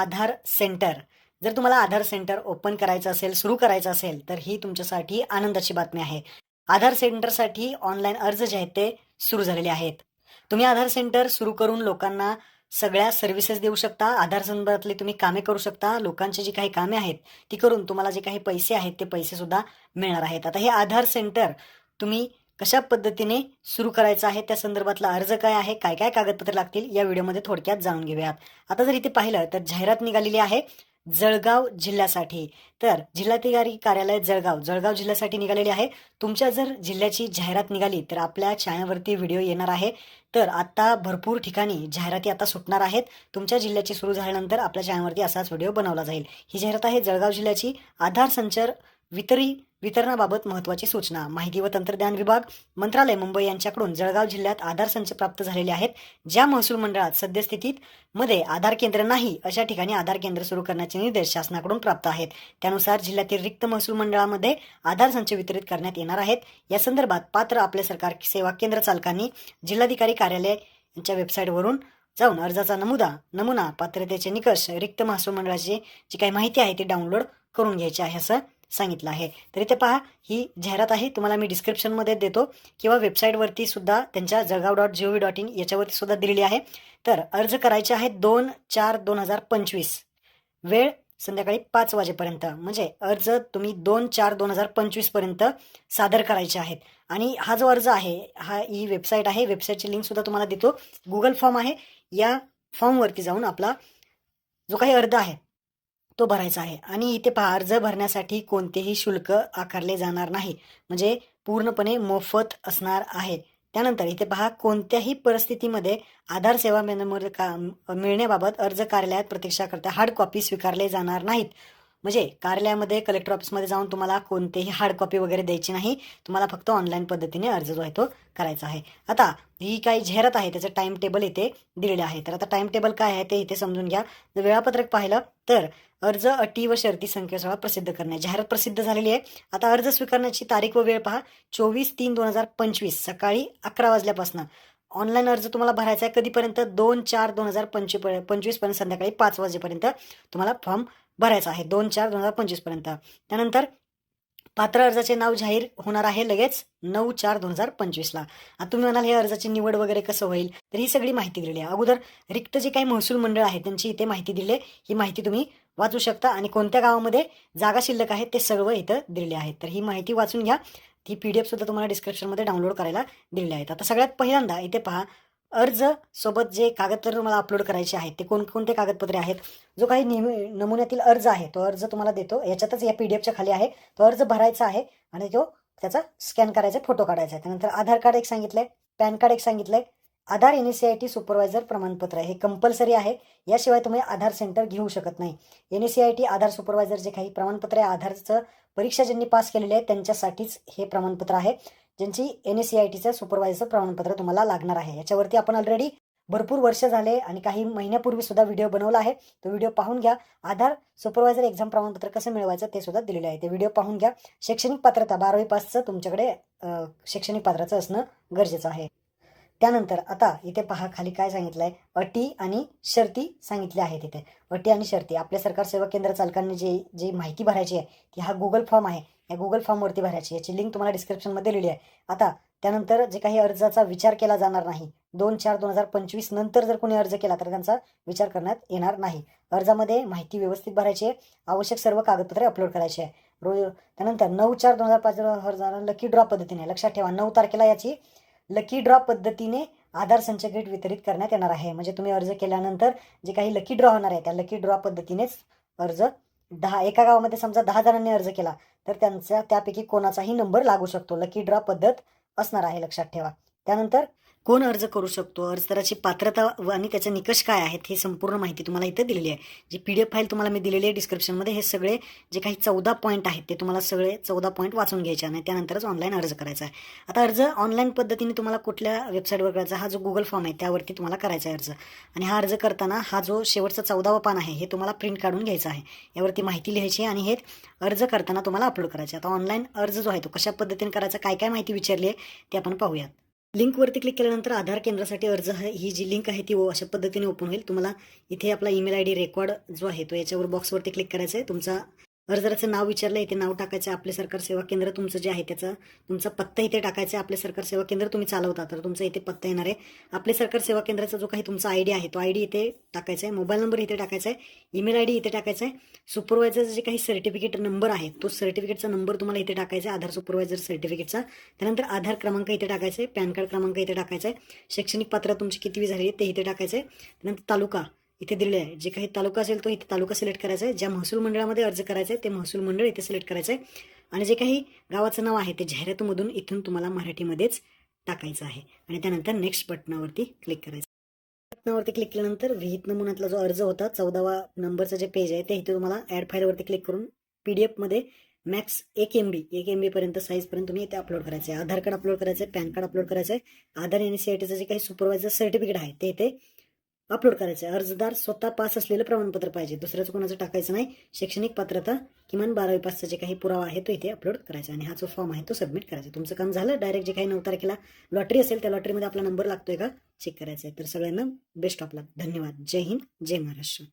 आधार centre. जर तुम्हाला आधार centre open करायचं असेल सुरू करायचं असेल तर ही तुमच्यासाठी आनंदाची बातमी आहे. आधार सेंटरसाठी ऑनलाईन अर्ज जे आहेत ते सुरू झालेले आहेत. तुम्ही आधार सेंटर सुरू करून लोकांना सगळ्या सर्व्हिसेस देऊ शकता आधार संदर्भातले तुम्ही कामे करू शकता लोकांची जी काही कामे आहेत ती करून तुम्हाला जे काही पैसे आहेत ते पैसे सुद्धा मिळणार आहेत. आता हे आधार सेंटर तुम्ही कशा पद्धतीने सुरू करायचं आहे त्या संदर्भातला अर्ज काय आहे काय काय कागदपत्र लागतील या व्हिडिओमध्ये थोडक्यात जाणून घेऊयात. आता जर इथे पाहिलं तर जाहिरात निघालेली आहे जळगाव जिल्ह्यासाठी. तर जिल्हाधिकारी कार्यालय जळगाव जळगाव जिल्ह्यासाठी निघालेली आहे. तुमच्या जर जिल्ह्याची जाहिरात निघाली तर आपल्या चॅनलवरती व्हिडिओ येणार आहे. तर आता भरपूर ठिकाणी जाहिराती आता सुटणार आहेत. तुमच्या जिल्ह्याची सुरू झाल्यानंतर आपल्या चॅनलवरती असाच व्हिडिओ बनवला जाईल. ही जाहिरात आहे जळगाव जिल्ह्याची आधार संचार वितरी वितरणाबाबत महत्त्वाची सूचना. माहिती व तंत्रज्ञान विभाग मंत्रालय मुंबई यांच्याकडून जळगाव जिल्ह्यात आधार संच प्राप्त झालेले आहेत ज्या महसूल मंडळात सद्यस्थितीत मध्ये आधार केंद्र नाही अशा ठिकाणी आधार केंद्र सुरू करण्याचे निर्देश शासनाकडून प्राप्त आहेत. त्यानुसार जिल्ह्यातील रिक्त महसूल मंडळामध्ये आधार संच वितरित करण्यात येणार आहेत. या संदर्भात पात्र आपले सरकार सेवा केंद्र चालकांनी जिल्हाधिकारी कार्यालय यांच्या वेबसाईटवरून जाऊन अर्जाचा नमुदा नमुना पात्रतेचे निकष रिक्त महसूल मंडळाची जी काही माहिती आहे ती डाउनलोड करून घ्यायची आहे असं सांगितलं आहे. तर इथे पहा ही जाहिरात आहे तुम्हाला मी डिस्क्रिप्शनमध्ये देतो किंवा वेबसाईटवरती सुद्धा त्यांच्या Jalgaon dot G O V dot in याच्यावरती सुद्धा दिलेली आहे. तर अर्ज करायचे आहेत दोन चार दोन हजार पंचवीस. वेळ संध्याकाळी पाच वाजेपर्यंत. म्हणजे अर्ज तुम्ही दोन चार दोन हजार पंचवीसपर्यंत सादर करायचे आहेत. आणि हा जो अर्ज आहे हा ही वेबसाईट आहे. वेबसाईटची लिंकसुद्धा तुम्हाला देतो. गुगल फॉर्म आहे. या फॉर्मवरती जाऊन आपला जो काही अर्ज आहे तो भरायचा आहे. आणि इथे पहा अर्ज भरण्यासाठी कोणतेही शुल्क आकारले जाणार नाही. म्हणजे पूर्णपणे मोफत असणार आहे. त्यानंतर इथे पहा कोणत्याही परिस्थितीमध्ये आधार सेवा मेनूमध्ये का मिळण्याबाबत अर्ज कार्यालयात प्रतीक्षा करता हार्ड कॉपी स्वीकारले जाणार नाहीत. म्हणजे कार्यालयामध्ये कलेक्टर ऑफिसमध्ये जाऊन तुम्हाला कोणतेही हार्ड कॉपी वगैरे द्यायची नाही. तुम्हाला फक्त ऑनलाईन पद्धतीने अर्ज जो आहे तो करायचा आहे. आता ही काही जाहिरात आहे त्याचं टाइम टेबल इथे दिलेले आहे. तर आता टाइम टेबल काय आहे ते इथे समजून घ्या. जर वेळापत्रक पाहिलं तर अर्ज अटी व शर्ती संकेतस्थळात प्रसिद्ध करणे. जाहिरात प्रसिद्ध झालेली आहे. आता अर्ज स्वीकारण्याची तारीख व वेळ पहा. चोवीस तीन दोन हजार पंचवीस सकाळी अकरा वाजल्यापासून. ऑनलाईन अर्ज तुम्हाला भरायचा आहे कधीपर्यंत? दोन चार दोन हजार पंचवीस पंचवीसपर्यंत संध्याकाळी पाच वाजेपर्यंत तुम्हाला फॉर्म भरायचा आहे. दोन चार दोन हजार पंचवीसपर्यंत त्यानंतर पात्र अर्जाचे नाव जाहीर होणार आहे लगेच नऊ चार दोन हजार पंचवीसला आता तुम्ही म्हणाल हे अर्जाची निवड वगैरे कसं होईल? तर ही सगळी माहिती दिलेली आहे. अगोदर रिक्त जे काही महसूल मंडळ आहे त्यांची इथे माहिती दिली आहे. ही माहिती तुम्ही वाचू शकता आणि कोणत्या गावामध्ये जागा शिल्लक आहे ते सर्व इथं दिलेले आहेत. तर ही माहिती वाचून घ्या. ही पी डी एफसुद्धा तुम्हाला डिस्क्रिप्शनमध्ये डाउनलोड करायला दिलेली आहेत. आता सगळ्यात पहिल्यांदा इथे पहा अर्ज सोबत जे कागदपत्र तुम्हाला अपलोड करायचे आहेत ते कोणकोणते कागदपत्रे आहेत? जो काही नेहमी नमुन्यातील अर्ज आहे तो अर्ज तुम्हाला देतो. याच्यातच या पी डी एफच्या खाली आहे. तो अर्ज भरायचा आहे आणि तो त्याचा स्कॅन करायचा फोटो काढायचा आहे. त्यानंतर आधार कार्ड एक सांगितलंय पॅन कार्ड एक सांगितलंय Aadhaar N S C I T supervisor प्रमाणपत्र हे कंपल्सरी आहे. याशिवाय तुम्ही आधार सेंटर घेऊ शकत नाही. N S C I T Aadhaar supervisor जे काही प्रमाणपत्र आहे आधारचं परीक्षा ज्यांनी पास केलेली आहे त्यांच्यासाठीच हे प्रमाणपत्र आहे. ज्यांची एन एस सी आय टीचं सुपरवायझर प्रमाणपत्र तुम्हाला लागणार आहे. याच्यावरती आपण ऑलरेडी भरपूर वर्ष झाले आणि काही महिन्यापूर्वी सुद्धा व्हिडिओ बनवला आहे. तो व्हिडिओ पाहून घ्या. आधार सुपरवायझर एक्झाम प्रमाणपत्र कसं मिळवायचं ते सुद्धा दिलेलं आहे. ते व्हिडिओ पाहून घ्या. शैक्षणिक पात्रता बारावी पासचं तुमच्याकडे शैक्षणिक पात्राचं असणं गरजेचं आहे. त्यानंतर आता इथे पहा खाली काय सांगितलं आहे अटी आणि शर्ती सांगितल्या आहेत इथे. अटी आणि शर्ती. आपल्या सरकार सेवा केंद्र चालकांनी जे जी माहिती भरायची आहे ती हा गुगल फॉर्म आहे. या गुगल फॉर्मवरती भरायची. याची लिंक तुम्हाला डिस्क्रिप्शनमध्ये दिलेली आहे. आता त्यानंतर जे काही अर्जाचा विचार केला जाणार नाही दोन चार दोन हजार पंचवीस नंतर जर कोणी अर्ज केला तर त्यांचा विचार करण्यात येणार नाही. अर्जामध्ये माहिती व्यवस्थित भरायची आहे. आवश्यक सर्व कागदपत्रे अपलोड करायची आहे. रोज त्यानंतर नऊ चार दोन हजार पाच हजार लकी ड्रॉ पद्धतीने. लक्षात ठेवा नऊ तारखेला याची लकी ड्रॉ पद्धतीने आधार संच किट वितरित करण्यात येणार आहे. म्हणजे तुम्ही अर्ज केल्यानंतर जे काही लकी ड्रॉ होणार आहे त्या लकी ड्रॉ पद्धतीनेच अर्ज दहा एका गावामध्ये समजा दहा जणांनी अर्ज केला तर त्यांचा त्यापैकी कोणाचाही नंबर लागू शकतो. लकी ड्रॉ पद्धत असणार आहे लक्षात ठेवा. त्यानंतर कोण अर्ज करू शकतो? अर्जदाराची पात्रता व आणि त्याचे निकष काय आहेत? हे संपूर्ण माहिती तुम्हाला इथं दिलेली आहे. जी पी डी एफ फाईल तुम्हाला मी दिलेली आहे डिस्क्रिप्शनमध्ये हे सगळे जे काही चौदा पॉईंट आहेत ते तुम्हाला सगळे चौदा पॉईंट वाचून घ्यायचे आणि त्यानंतरच ऑनलाईन अर्ज करायचा आहे. आता अर्ज ऑनलाईन पद्धतीने तुम्हाला कुठल्या वेबसाईटवर करायचा हा जो गुगल फॉर्म आहे त्यावरती तुम्हाला करायचा आहे अर्ज. आणि हा अर्ज करताना हा जो शेवटचा चौदावा पान आहे हे तुम्हाला प्रिंट काढून घ्यायचा आहे. यावरती माहिती लिहायची आणि हे अर्ज करताना तुम्हाला अपलोड करायचे आता ऑनलाईन अर्ज जो आहे तो कशा पद्धतीने करायचा काय काय माहिती विचारली आहे ते आपण पाहूयात. लिंकवरती क्लिक केल्यानंतर आधार केंद्रासाठी अर्ज आहे. ही जी लिंक आहे ती अशा पद्धतीने ओपन होईल. तुम्हाला इथे आपला ईमेल आय डी रेकॉर्ड जो आहे तो याच्यावर बॉक्सवरती क्लिक करायचा आहे. तुमचा अर्जदाराचं नाव विचारलं इथे नाव टाकायचं आहे आपले सरकार सेवा केंद्र तुमचं जे आहे त्याचं तुमचा पत्ता इथे टाकायचं आहे आपले सरकार सेवा केंद्र तुम्ही चालवता तर तुमचा इथे पत्ता येणार आहे. आपले सरकार सेवा केंद्राचा जो काही तुमचा आय डी आहे तो आय डी इथे टाकायचा आहे मोबाईल नंबर इथे टाकायचा आहे ईमेल आय डी इथे टाकायचा आहे. सुपरवायझरचा जे काही सर्टिफिकेट नंबर आहे तो सर्टिफिकेटचा नंबर तुम्हाला इथे टाकायचा आहे आधार सुपरवायझर सर्टिफिकेटचा. त्यानंतर आधार क्रमांक इथे टाकायचा आहे पॅन कार्ड क्रमांक इथे टाकायचा आहे शैक्षणिक पात्र तुमची किती झाली आहे ते इथे टाकायचं आहे. त्यानंतर तालुका इथे दिलेले आहे जे काही तालुका असेल तो इथे तालुका सिलेक्ट करायचा आहे ज्या महसूल मंडळामध्ये अर्ज करायचा आहे ते महसूल मंडळ इथे सिलेक्ट करायचं आहे आणि जे काही गावाचं नाव आहे ते जाहिरातीमधून इथून तुम्हाला मराठीमध्येच टाकायचं आहे. आणि त्यानंतर नेक्स्ट बटनावरती क्लिक करायचं. बटनावरती क्लिक केल्यानंतर विहित नमुन्यातला जो अर्ज होता चौदावा नंबरचं जे पेज आहे ते इथे तुम्हाला ॲड फाईलवरती क्लिक करून पी डी एफमध्ये मॅक्स एक एम बी एक एम बीपर्यंत साईजपर्यंत तुम्ही इथे अपलोड करायचं आहे आधार कार्ड अपलोड करायचं आहे पॅन कार्ड अपलोड करायचं आहे आधार एन सी आय टीचं जे काही सुपरवायझर सर्टिफिकेट आहे ते इथे अपलोड करायचं आहे. अर्जदार स्वतः पास असलेलं प्रमाणपत्र पाहिजे. दुसऱ्याचं कोणाचं टाकायचं नाही. शैक्षणिक पात्रता किमान बारावी पासचा जे काही पुरावा आहे तो इथे अपलोड करायचा आणि हा जो फॉर्म आहे तो सबमिट करायचा. तुमचं काम झालं डायरेक्ट जे काही नऊ तारखेला लॉटरी असेल त्या लॉटरीमध्ये आपला नंबर लागतोय का? चेक करायचा आहे. तर सगळ्यांना बेस्ट ऑफ लक धन्यवाद. जय हिंद. जय महाराष्ट्र.